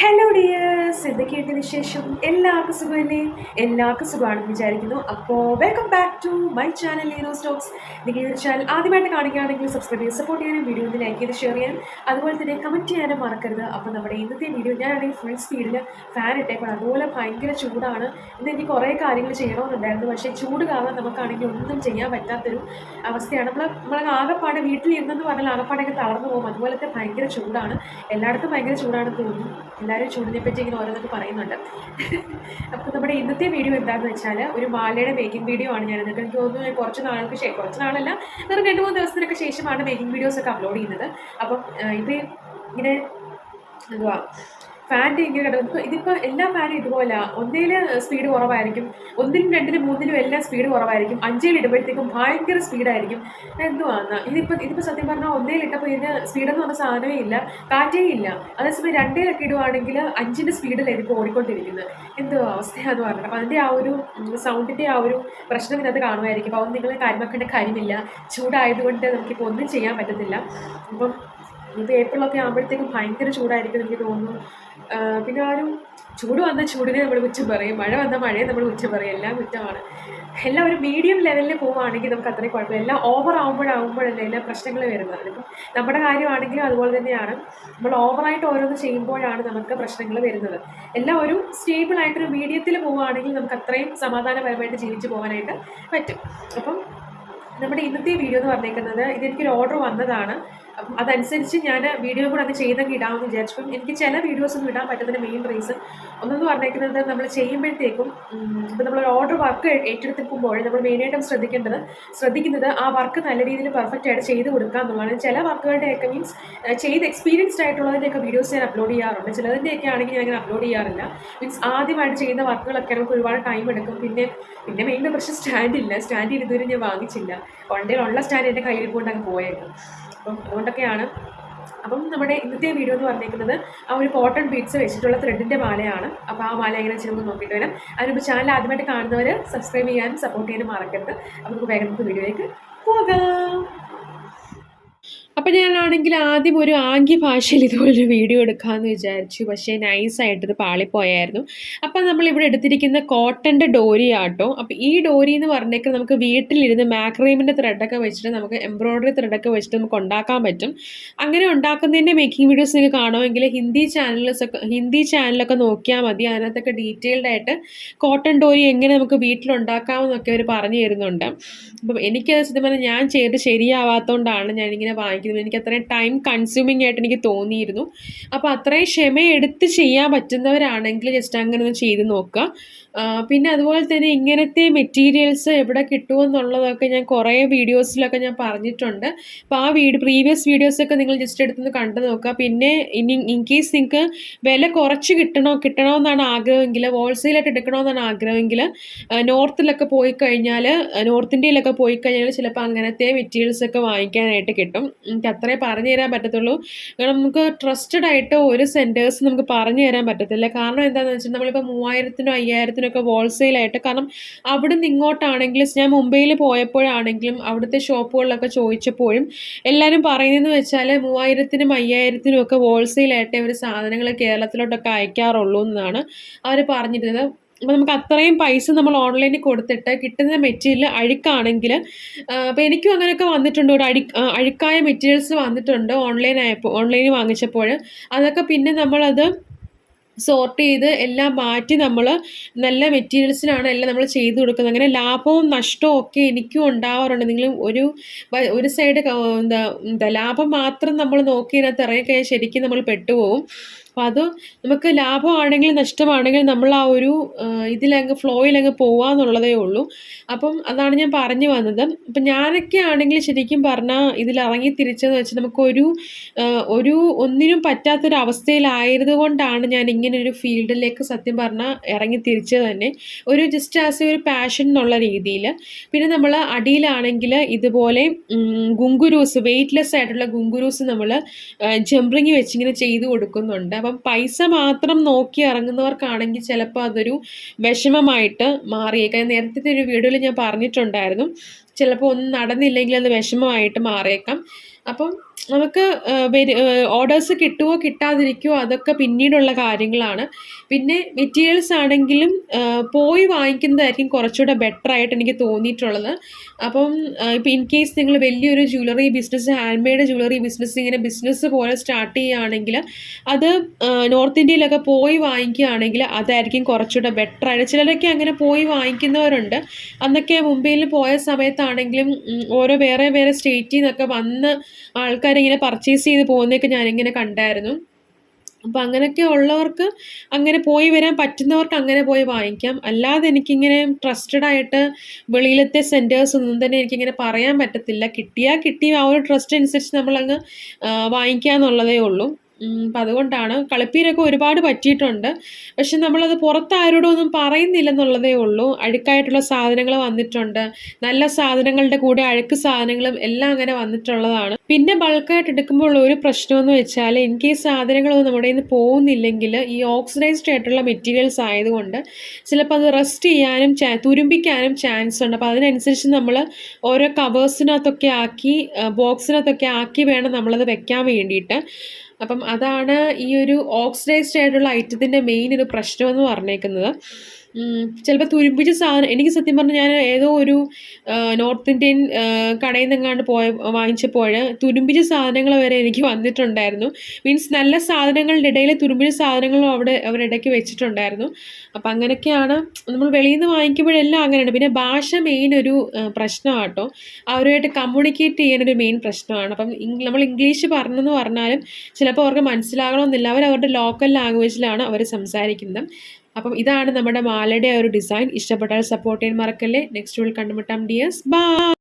Hello dears എന്തൊക്കെയുണ്ട് വിശേഷം? എല്ലാവർക്കും സുഖമല്ലേ? എല്ലാവർക്കും സുഖമാണെന്ന് വിചാരിക്കുന്നു. അപ്പോൾ welcome back to my channel Hero Stokes നിങ്ങൾ ഈ ചാനൽ ആദ്യമായിട്ട് കാണിക്കുകയാണെങ്കിൽ സബ്സ്ക്രൈബ് ചെയ്ത് സപ്പോർട്ട് ചെയ്യാനും വീഡിയോ ഒന്ന് ലൈക്ക് ചെയ്ത് ഷെയർ ചെയ്യാനും അതുപോലെ തന്നെ കമന്റ് ചെയ്യാനും മറക്കരുത്. അപ്പോൾ നമ്മുടെ ഇന്നത്തെ വീഡിയോ ഞാനാണെങ്കിൽ ഫുൾ സ്പീഡിൽ ഫാൻ ഇട്ടേക്കണം അതുപോലെ ഭയങ്കര ചൂടാണ്. ഇന്ന് എനിക്ക് കുറേ കാര്യങ്ങൾ ചെയ്യണമെന്നുണ്ടായിരുന്നു. പക്ഷേ ചൂട് കാരണം നമുക്കാണെങ്കിൽ ഒന്നും ചെയ്യാൻ പറ്റാത്തൊരു അവസ്ഥയാണ്. നമ്മൾ നമ്മൾ ആകെപ്പാടെ വീട്ടിൽ ഇരുന്നെന്ന് പറഞ്ഞാൽ ആകപ്പാടൊക്കെ തളർന്നു പോകും. അതുപോലത്തെ ഭയങ്കര ചൂടാണ്. എല്ലായിടത്തും ഭയങ്കര ചൂടാണെന്ന് തോന്നുന്നു. എല്ലാവരും ചൂടിനെ പറ്റി ഇങ്ങനെ ഓരോന്നൊക്കെ പറയുന്നുണ്ട്. അപ്പോൾ നമ്മുടെ ഇന്നത്തെ വീഡിയോ എന്താണെന്ന് വെച്ചാൽ ഒരു മാലയുടെ മേക്കിംഗ് വീഡിയോ ആണ് ഞാൻ എന്നിട്ട് എനിക്ക് തോന്നുന്നു കുറച്ച് നാൾക്ക് ശേഷം കുറച്ച് നാളല്ല വെറും രണ്ട് മൂന്ന് ദിവസത്തിനൊക്കെ ശേഷമാണ് മേക്കിംഗ് വീഡിയോസൊക്കെ അപ്ലോഡ് ചെയ്യുന്നത്. അപ്പം ഇത് ഇങ്ങനെ എന്തുവാ ഫാന്റെ ഇങ്ങനെ കിടക്കും ഇതിപ്പോൾ എല്ലാ ഫാനും ഇതുപോലെ ഒന്നിൽ സ്പീഡ് കുറവായിരിക്കും ഒന്നിലും രണ്ടിലും മൂന്നിലും എല്ലാം സ്പീഡ് കുറവായിരിക്കും അഞ്ചിൽ ഇടുമ്പോഴത്തേക്കും ഭയങ്കര സ്പീഡായിരിക്കും എന്തുവാന്ന്? ഇതിപ്പോൾ ഇതിപ്പോൾ സത്യം പറഞ്ഞാൽ ഒന്നേൽ ഇട്ടപ്പോൾ ഇതിന് സ്പീഡെന്ന് പറഞ്ഞ സാധനമേ ഇല്ല കാറ്റേ ഇല്ല. അതേസമയം രണ്ടേലൊക്കെ ഇടുവാണെങ്കിൽ അഞ്ചിന്റെ സ്പീഡിലാണ് ഇതിപ്പോൾ ഓടിക്കൊണ്ടിരിക്കുന്നത് എന്തോ അവസ്ഥയാന്ന് പറഞ്ഞത് അപ്പോൾ അതിന്റെ ആ ഒരു സൗണ്ടിന്റെ ആ ഒരു പ്രശ്നം ഇതിനകത്ത് കാണുമായിരിക്കും. അപ്പോൾ അത് നിങ്ങൾ കാര്യമാക്കേണ്ട കാര്യമില്ല. ചൂടായതുകൊണ്ട് നമുക്കിപ്പോൾ ഒന്നും ചെയ്യാൻ പറ്റത്തില്ല. അപ്പം ഇപ്പോൾ ഏപ്രിലൊക്കെ ആകുമ്പോഴത്തേക്കും ഭയങ്കര ചൂടായിരിക്കും എനിക്ക് തോന്നുന്നു. പിന്നെ ആരും ചൂട് വന്ന ചൂടിനെ നമ്മൾ കുറ്റം പറയും. മഴ വന്ന മഴയെ നമ്മൾ കുറ്റം പറയും. എല്ലാം കുറ്റമാണ്. എല്ലാം ഒരു മീഡിയം ലെവലിൽ പോവുകയാണെങ്കിൽ നമുക്ക് അത്രയും കുഴപ്പമില്ല. എല്ലാം ഓവർ ആകുമ്പോഴാകുമ്പോഴല്ലേ എല്ലാ പ്രശ്നങ്ങൾ വരുന്നത്. അതിപ്പം നമ്മുടെ കാര്യമാണെങ്കിലും അതുപോലെ തന്നെയാണ്. നമ്മൾ ഓവറായിട്ട് ഓരോന്ന് ചെയ്യുമ്പോഴാണ് നമുക്ക് പ്രശ്നങ്ങൾ വരുന്നത്. എല്ലാം ഒരു സ്റ്റേബിൾ ആയിട്ടൊരു മീഡിയത്തിൽ പോവുകയാണെങ്കിൽ നമുക്ക് അത്രയും സമാധാനപരമായിട്ട് ജീവിച്ച് പോകാനായിട്ട് പറ്റും. അപ്പം നമ്മുടെ ഇന്നത്തെ വീഡിയോ എന്ന് പറഞ്ഞേക്കുന്നത് ഇതെനിക്കൊരു ഓർഡർ വന്നതാണ്. അപ്പം അതനുസരിച്ച് ഞാൻ വീഡിയോ കൂടെ അത് ചെയ്തൊക്കെ ഇടാമെന്ന് വിചാരിച്ചപ്പം എനിക്ക് ചില വീഡിയോസ് ഒന്നും ഇടാൻ പറ്റുന്നതിന്റെ മെയിൻ റീസൺ ഒന്നെന്ന് പറഞ്ഞേക്കുന്നത് നമ്മൾ ചെയ്യുമ്പോഴത്തേക്കും ഇപ്പം നമ്മൾ ഓർഡർ വർക്ക് ഏറ്റെടുത്തിരിക്കുമ്പോൾ നമ്മൾ മെയിനായിട്ടും ശ്രദ്ധിക്കേണ്ടത് ശ്രദ്ധിക്കുന്നത് ആ വർക്ക് നല്ല രീതിയിൽ പെർഫെക്റ്റ് ആയിട്ട് ചെയ്ത് കൊടുക്കുക എന്നുള്ളതാണ്. ചില വർക്കുകളുടെയൊക്കെ മീൻസ് ചെയ്ത് എക്സ്പീരിയൻസ്ഡ് ആയിട്ടുള്ളതിന്റെയൊക്കെ വീഡിയോസ് ഞാൻ അപ്ലോഡ് ചെയ്യാറുണ്ട്. ചിലതിന്റെയൊക്കെ ആണെങ്കിൽ ഞാൻ അങ്ങനെ അപ്ലോഡ് ചെയ്യാറില്ല. മീൻസ് ആദ്യമായിട്ട് ചെയ്യുന്ന വർക്കുകളൊക്കെ നമുക്ക് ഒരുപാട് ടൈം എടുക്കും. പിന്നെ പിന്നെ മെയിൻ പ്രശ്നം സ്റ്റാൻഡ് ഇല്ല. സ്റ്റാൻഡ് ഇതുവരെ ഞാൻ വാങ്ങിച്ചില്ല. വണ്ടിയിലുള്ള സ്റ്റാൻഡ് എന്റെ കയ്യിൽ കൊണ്ട് അങ്ങ് പോയേക്കും അപ്പം അതുകൊണ്ടൊക്കെയാണ്. അപ്പം നമ്മുടെ ഇന്നത്തെ വീഡിയോ എന്ന് പറഞ്ഞേക്കുന്നത് ആ ഒരു കോട്ടൺ ബീറ്റ്സ് വെച്ചിട്ടുള്ള ത്രെഡിന്റെ മാലയാണ്. അപ്പോൾ ആ മാല എങ്ങനെ ചെയ്യുമ്പോൾ നോക്കിയിട്ട് വരാം. അതിനുമ്പോൾ ചാനൽ ആദ്യമായിട്ട് കാണുന്നവർ സബ്സ്ക്രൈബ് ചെയ്യാനും സപ്പോർട്ട് ചെയ്യാനും മറക്കരുത്. അപ്പോൾ നമുക്ക് വേഗം വീഡിയോയിലേക്ക് പോകാം. അപ്പം ഞാനാണെങ്കിൽ ആദ്യം ഒരു ആംഗ്യ ഭാഷയിൽ ഇതുപോലൊരു വീഡിയോ എടുക്കാമെന്ന് വിചാരിച്ചു. പക്ഷേ നൈസായിട്ടത് പാളിപ്പോയായിരുന്നു. അപ്പം നമ്മളിവിടെ എടുത്തിരിക്കുന്ന കോട്ടന്റെ ഡോരി ആട്ടോ. അപ്പം ഈ ഡോരി എന്ന് പറഞ്ഞേക്കാൾ നമുക്ക് വീട്ടിലിരുന്ന് മാക്രീമിന്റെ ത്രെഡൊക്കെ വെച്ചിട്ട് നമുക്ക് എംബ്രോയ്ഡറി ത്രെഡൊക്കെ വെച്ചിട്ട് നമുക്ക് ഉണ്ടാക്കാൻ പറ്റും. അങ്ങനെ ഉണ്ടാക്കുന്നതിന്റെ മേക്കിംഗ് വീഡിയോസ് നിങ്ങൾക്ക് കാണുമെങ്കിൽ ഹിന്ദി ചാനൽസ് ഒക്കെ ഹിന്ദി ചാനലൊക്കെ നോക്കിയാൽ മതി. അതിനകത്തൊക്കെ ഡീറ്റെയിൽഡ് ആയിട്ട് കോട്ടൺ ഡോരി എങ്ങനെ നമുക്ക് വീട്ടിലുണ്ടാക്കാമെന്നൊക്കെ അവർ പറഞ്ഞു തരുന്നുണ്ട്. അപ്പം എനിക്കത് സത്യം പറഞ്ഞാൽ ഞാൻ ചെയ്ത് ശരിയാവാത്തതുകൊണ്ടാണ് ഞാനിങ്ങനെ വാങ്ങിക്കുന്നത്. എനിക്ക് അത്രയും ടൈം കൺസ്യൂമിങ് ആയിട്ട് എനിക്ക് തോന്നിയിരുന്നു. അപ്പോൾ അത്രയും ക്ഷമയെടുത്ത് ചെയ്യാൻ പറ്റുന്നവരാണെങ്കിൽ ജസ്റ്റ് അങ്ങനെ ഒന്ന് ചെയ്ത് നോക്കുക. പിന്നെ അതുപോലെ തന്നെ ഇങ്ങനത്തെ മെറ്റീരിയൽസ് എവിടെ കിട്ടുമെന്നുള്ളതൊക്കെ ഞാൻ കുറേ വീഡിയോസിലൊക്കെ ഞാൻ പറഞ്ഞിട്ടുണ്ട്. അപ്പോൾ ആ വീഡിയോ പ്രീവിയസ് വീഡിയോസൊക്കെ നിങ്ങൾ ജസ്റ്റ് എടുത്തൊന്ന് കണ്ടു നോക്കുക. പിന്നെ ഇനി ഇൻ കേസ് നിങ്ങൾക്ക് വില കുറച്ച് കിട്ടണോ കിട്ടണമെന്നാണ് ആഗ്രഹമെങ്കിൽ ഹോൾസെയിലായിട്ട് എടുക്കണമെന്നാണ് ആഗ്രഹമെങ്കിൽ നോർത്തിലൊക്കെ പോയി കഴിഞ്ഞാൽ നോർത്ത് ഇന്ത്യയിലൊക്കെ പോയി കഴിഞ്ഞാൽ ചിലപ്പോൾ അങ്ങനത്തെ മെറ്റീരിയൽസൊക്കെ വാങ്ങിക്കാനായിട്ട് കിട്ടും. എനിക്ക് അത്രേ പറഞ്ഞു തരാൻ പറ്റത്തുള്ളൂ. കാരണം നമുക്ക് ട്രസ്റ്റഡ് ആയിട്ട് ഒരു സെന്റേഴ്സ് നമുക്ക് പറഞ്ഞു തരാൻ പറ്റത്തില്ല. കാരണം എന്താണെന്ന് വെച്ചാൽ നമ്മളിപ്പോൾ മൂവായിരത്തിനോ അയ്യായിരത്തിനും ഒക്കെ ഹോൾസെയിലായിട്ട് കാരണം അവിടെ നിന്ന് ഇങ്ങോട്ടാണെങ്കിലും ഞാൻ മുംബൈയിൽ പോയപ്പോഴാണെങ്കിലും അവിടുത്തെ ഷോപ്പുകളിലൊക്കെ ചോദിച്ചപ്പോഴും എല്ലാവരും പറയുന്നതെന്ന് വെച്ചാൽ മൂവായിരത്തിനും അയ്യായിരത്തിനും ഒക്കെ ഹോൾസെയിലായിട്ട് അവർ സാധനങ്ങൾ കേരളത്തിലോട്ടൊക്കെ അയക്കാറുള്ളൂ എന്നാണ് അവർ പറഞ്ഞിരുന്നത്. അപ്പോൾ നമുക്ക് അത്രയും പൈസ നമ്മൾ ഓൺലൈനിൽ കൊടുത്തിട്ട് കിട്ടുന്ന മെറ്റീരിയൽ അഴുക്കാണെങ്കിൽ അപ്പോൾ എനിക്കും അങ്ങനെയൊക്കെ വന്നിട്ടുണ്ട്. ഒരു അഴി അഴുക്കായ മെറ്റീരിയൽസ് വന്നിട്ടുണ്ട് ഓൺലൈൻ ആയപ്പോൾ ഓൺലൈനിൽ വാങ്ങിച്ചപ്പോൾ. അതൊക്കെ പിന്നെ നമ്മളത് സോർട്ട് ചെയ്ത് എല്ലാം മാറ്റി നമ്മൾ നല്ല മെറ്റീരിയൽസിനാണ് എല്ലാം നമ്മൾ ചെയ്ത് കൊടുക്കുന്നത്. അങ്ങനെ ലാഭവും നഷ്ടവും ഒക്കെ എനിക്കും ഉണ്ടാവാറുണ്ട്. നിങ്ങൾ ഒരു ഒരു സൈഡ് എന്താ എന്താ ലാഭം മാത്രം നമ്മൾ നോക്കി ഇതിനകത്ത് ഇറങ്ങിക്കഴിഞ്ഞാൽ ശരിക്കും നമ്മൾ പെട്ടുപോകും. അപ്പോൾ അത് നമുക്ക് ലാഭമാണെങ്കിലും നഷ്ടമാണെങ്കിലും നമ്മൾ ആ ഒരു ഇതിലങ്ങ് ഫ്ലോയിലങ്ങ് പോവാന്നുള്ളതേ ഉള്ളൂ. അപ്പം അതാണ് ഞാൻ പറഞ്ഞു വന്നത്. അപ്പം ഞാനൊക്കെ ആണെങ്കിൽ ശരിക്കും പറഞ്ഞാൽ ഇതിൽ ഇറങ്ങി തിരിച്ചെന്ന് വെച്ചാൽ നമുക്കൊരു ഒരു ഒന്നിനും പറ്റാത്തൊരവസ്ഥയിലായത് കൊണ്ടാണ് ഞാൻ ഇങ്ങനെ ഒരു ഫീൽഡിലേക്ക് സത്യം പറഞ്ഞാൽ ഇറങ്ങി തിരിച്ചത് തന്നെ. ഒരു ജസ്റ്റ് ആസ് എ ഒരു പാഷൻ എന്നുള്ള രീതിയിൽ. പിന്നെ നമ്മൾ അടിയിലാണെങ്കിൽ ഇതുപോലെ ഗുങ്കുരൂസ് വെയ്റ്റ്ലെസ് ആയിട്ടുള്ള ഗുങ്കുരൂസ് നമ്മൾ ജംപ്ലിങ് വെച്ചിങ്ങനെ ചെയ്ത് കൊടുക്കുന്നുണ്ട്. അപ്പം പൈസ മാത്രം നോക്കി ഇറങ്ങുന്നവർക്കാണെങ്കിൽ ചിലപ്പോൾ അതൊരു വിഷമമായിട്ട് മാറിയേക്കാം. നേരത്തെ ഒരു വീഡിയോയിൽ ഞാൻ പറഞ്ഞിട്ടുണ്ടായിരുന്നു. ചിലപ്പോൾ ഒന്നും നടന്നില്ലെങ്കിൽ അത് വിഷമമായിട്ട് മാറിയേക്കാം. അപ്പം നമുക്ക് ഓർഡേഴ്സ് കിട്ടുമോ കിട്ടാതിരിക്കുമോ അതൊക്കെ പിന്നീടുള്ള കാര്യങ്ങളാണ്. പിന്നെ മെറ്റീരിയൽസ് ആണെങ്കിലും പോയി വാങ്ങിക്കുന്നതായിരിക്കും കുറച്ചുകൂടെ ബെറ്റർ ആയിട്ട് എനിക്ക് തോന്നിയിട്ടുള്ളത്. അപ്പം ഇപ്പം ഇൻ കേസ് നിങ്ങൾ വലിയൊരു jewellery business hand made jewellery business ഇങ്ങനെ ബിസിനസ് പോലെ സ്റ്റാർട്ട് ചെയ്യുകയാണെങ്കിൽ അത് നോർത്ത് ഇന്ത്യയിലൊക്കെ പോയി വാങ്ങിക്കുകയാണെങ്കിൽ അതായിരിക്കും കുറച്ചുകൂടെ ബെറ്റർ ആയിട്ട്. ചിലരൊക്കെ അങ്ങനെ പോയി വാങ്ങിക്കുന്നവരുണ്ട്. അന്നൊക്കെ മുംബൈയിൽ പോയ സമയത്താണെങ്കിലും ഓരോ വേറെ വേറെ സ്റ്റേറ്റിൽ നിന്നൊക്കെ വന്ന് ആൾക്കാരിങ്ങനെ പർച്ചേസ് ചെയ്ത് പോകുന്നതൊക്കെ ഞാനിങ്ങനെ കണ്ടായിരുന്നു. അപ്പോൾ അങ്ങനെയൊക്കെ ഉള്ളവർക്ക് അങ്ങനെ പോയി വരാൻ പറ്റുന്നവർക്ക് അങ്ങനെ പോയി വാങ്ങിക്കാം. അല്ലാതെ എനിക്കിങ്ങനെ ട്രസ്റ്റഡ് ആയിട്ട് വെളിയിലത്തെ സെന്റേഴ്സ് ഒന്നും തന്നെ എനിക്കിങ്ങനെ പറയാൻ പറ്റത്തില്ല. കിട്ടിയാൽ കിട്ടി ആ ഒരു ട്രസ്റ്റ് അനുസരിച്ച് നമ്മളങ്ങ് വാങ്ങിക്കാന്നുള്ളതേ ഉള്ളൂ. അപ്പം അതുകൊണ്ടാണ് കളിപ്പീരൊക്കെ ഒരുപാട് പറ്റിയിട്ടുണ്ട്. പക്ഷെ നമ്മളത് പുറത്ത് ആരോടും ഒന്നും പറയുന്നില്ലെന്നുള്ളതേ ഉള്ളൂ. അഴുക്കായിട്ടുള്ള സാധനങ്ങൾ വന്നിട്ടുണ്ട്. നല്ല സാധനങ്ങളുടെ കൂടെ അഴുക്ക് സാധനങ്ങളും എല്ലാം അങ്ങനെ വന്നിട്ടുള്ളതാണ്. പിന്നെ ബൾക്കായിട്ട് എടുക്കുമ്പോൾ ഒരു പ്രശ്നമെന്ന് വെച്ചാൽ ഇൻ കേസ് സാധനങ്ങളൊന്നും നമ്മുടെ നിന്ന് പോകുന്നില്ലെങ്കിൽ ഈ ഓക്സിഡൈസ്ഡ് ആയിട്ടുള്ള മെറ്റീരിയൽസ് ആയതുകൊണ്ട് ചിലപ്പോൾ അത് റെസ്റ്റ് ചെയ്യാനും തുരുമ്പിക്കാനും ചാൻസ് ഉണ്ട്. അപ്പോൾ അതിനനുസരിച്ച് നമ്മൾ ഓരോ കവേഴ്സിനകത്തൊക്കെ ആക്കി ബോക്സിനകത്തൊക്കെ ആക്കി വേണം നമ്മളത് വെക്കാൻ വേണ്ടിയിട്ട്. അപ്പം അതാണ് ഈ ഒരു ഓക്സിഡൈസ്ഡ് ആയിട്ടുള്ള ഐറ്റത്തിന്റെ മെയിൻ ഒരു പ്രശ്നമെന്ന് പറഞ്ഞേക്കുന്നത്. ചിലപ്പോൾ തുരുമ്പിച്ച സാധനം എനിക്ക് സത്യം പറഞ്ഞാൽ ഞാൻ ഏതോ ഒരു നോർത്ത് ഇന്ത്യൻ കടയിൽ നിന്നെങ്ങാണ്ട് പോയ വാങ്ങിച്ചപ്പോൾ തുരുമ്പിച്ച സാധനങ്ങൾ വരെ എനിക്ക് വന്നിട്ടുണ്ടായിരുന്നു. മീൻസ് നല്ല സാധനങ്ങളുടെ ഇടയിൽ തുരുമ്പിച്ച സാധനങ്ങളും അവിടെ അവരിടയ്ക്ക് വെച്ചിട്ടുണ്ടായിരുന്നു. അപ്പം അങ്ങനെയൊക്കെയാണ് നമ്മൾ വെളിയിൽ നിന്ന് വാങ്ങിക്കുമ്പോഴെല്ലാം അങ്ങനെയാണ്. പിന്നെ ഭാഷ മെയിൻ ഒരു പ്രശ്നമാണ് കേട്ടോ. അവരുമായിട്ട് കമ്മ്യൂണിക്കേറ്റ് ചെയ്യാനൊരു മെയിൻ പ്രശ്നമാണ്. അപ്പം നമ്മൾ ഇംഗ്ലീഷ് പറഞ്ഞെന്ന് പറഞ്ഞാലും ചിലപ്പോൾ അവർക്ക് മനസ്സിലാകണമെന്നില്ല. അവർ അവരുടെ ലോക്കൽ ലാംഗ്വേജിലാണ് അവർ സംസാരിക്കുന്നത്. അപ്പം ഇതാണ് നമ്മുടെ മാലയുടെ ഒരു ഡിസൈൻ. ഇഷ്ടപ്പെട്ടാൽ സപ്പോർട്ട് ചെയ്യാൻ മറക്കല്ലേ. നെക്സ്റ്റ് വിൽ കണ്ടുമുട്ടാം ഡിയേഴ്സ് ബൈ